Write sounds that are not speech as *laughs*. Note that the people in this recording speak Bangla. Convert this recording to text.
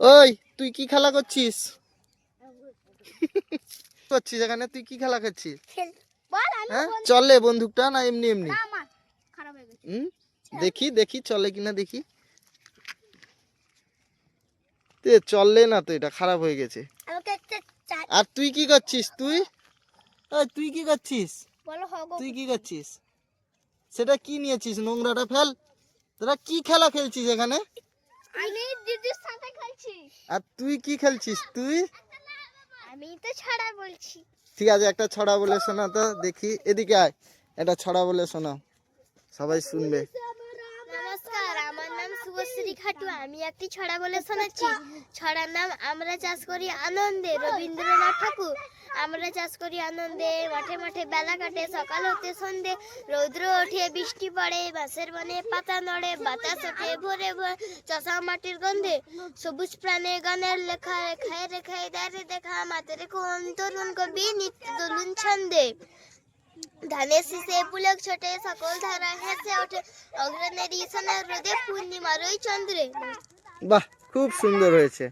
ওই তুই কি খেলা করছিস? *laughs* করছিস এখানে? তুই কি খেলা করছিস? হ্যাঁ? চলে বন্দুকটা না এমনি এমনি? হয়ে হুম? দেখি দেখি চলে কিনা দেখি। তে চললে না তো এটা খারাপ হয়ে গেছে। আর তুই কি করছিস তুই? তুই কি করছিস? তুই কি করছিস? সেটা কি নিয়েছিস নোংরাটা ফেল? তোরা কি খেলা খেলছিস এখানে? আমি দিদির সাথে খেলছি আর তুই কি খেলছিস? তুই? আমি তো ছড়া বলছি। ঠিক আছে একটা ছড়া বলে শোনা তো দেখি। এদিকে আয় একটা ছড়া বলে শোনা। সবাই শুনবে। শুভশ্রী খাটুয়া আমি একটি ছড়া বলে শোনাচ্ছি। ছড়ার নাম আমরা চাষ করি আনন্দে। রবীন্দ্রনাথ ঠাকুর আমরা চাষ করি আনন্দে। মাঠে মাঠে বেলা কাটে সকাল হতে সন্ধে। রৌদ্র ওঠে বৃষ্টি পড়ে বাঁশের বনে পাতা নড়ে বাতাস ওঠে ভোরে ভোরে। চষা মাটির গন্ধে সবুজ প্রাণে গানের লেখা রেখায় রেখায় দাঁড়ে দেখা। মাতের কোন তরুণ কবি নিত্য দোলুন ছন্দে। ধানের শীষে পুলক ছোটে সকল ধারা হেসে ওঠে অগ্রণের ঈশানের রোদে পূর্ণিমার ওই চন্দ্রে বাহ, খুব সুন্দর হয়েছে।